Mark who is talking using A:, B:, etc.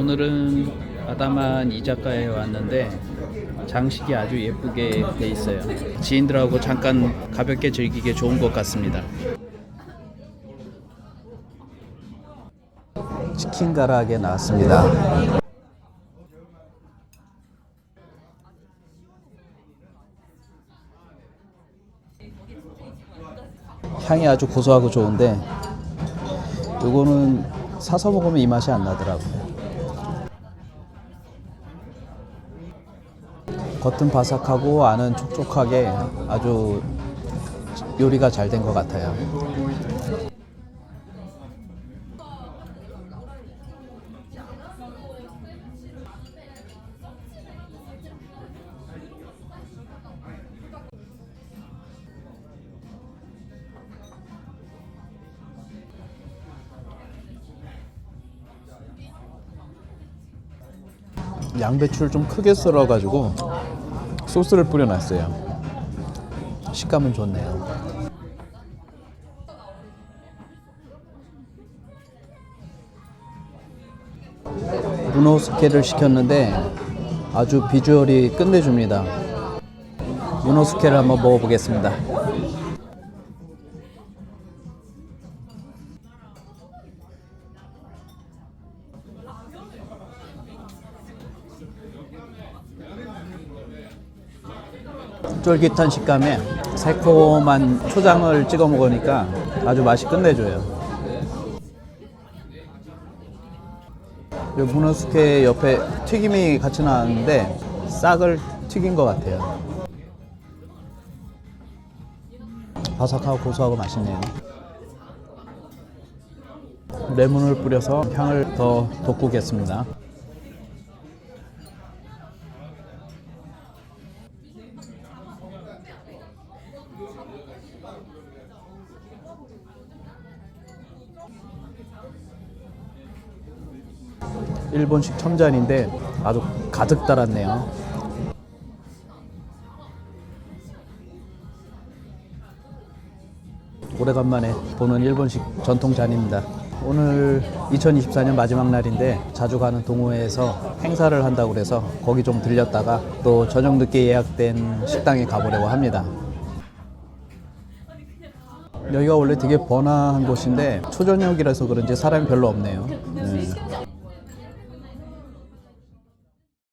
A: 오늘은 아다만 이자카에 왔는데 장식이 아주 예쁘게 돼 있어요. 지인들하고 잠깐 가볍게 즐기기 좋은 것 같습니다. 치킨 가라하게 나왔습니다. 향이 아주 고소하고 좋은데 요거는 사서 먹으면 이 맛이 안 나더라고요. 겉은 바삭하고 안은 촉촉하게 아주 요리가 잘 된 것 같아요. 양배추를 좀 크게 썰어가지고 소스를 뿌려놨어요. 식감은 좋네요. 문어숙회를 시켰는데 아주 비주얼이 끝내줍니다. 문어숙회를 한번 먹어보겠습니다. 쫄깃한 식감에 새콤한 초장을 찍어 먹으니까 아주 맛이 끝내줘요. 이 문어숙회 옆에 튀김이 같이 나왔는데 싹을 튀긴 것 같아요. 바삭하고 고소하고 맛있네요. 레몬을 뿌려서 향을 더 돋구겠습니다. 일본식 첨잔인데 아주 가득 달았네요. 오래간만에 보는 일본식 전통 잔입니다. 오늘 2024년 마지막 날인데 자주 가는 동호회에서 행사를 한다고 그래서 거기 좀 들렸다가 또 저녁 늦게 예약된 식당에 가보려고 합니다. 여기가 원래 되게 번화한 곳인데 초저녁이라서 그런지 사람이 별로 없네요. 네.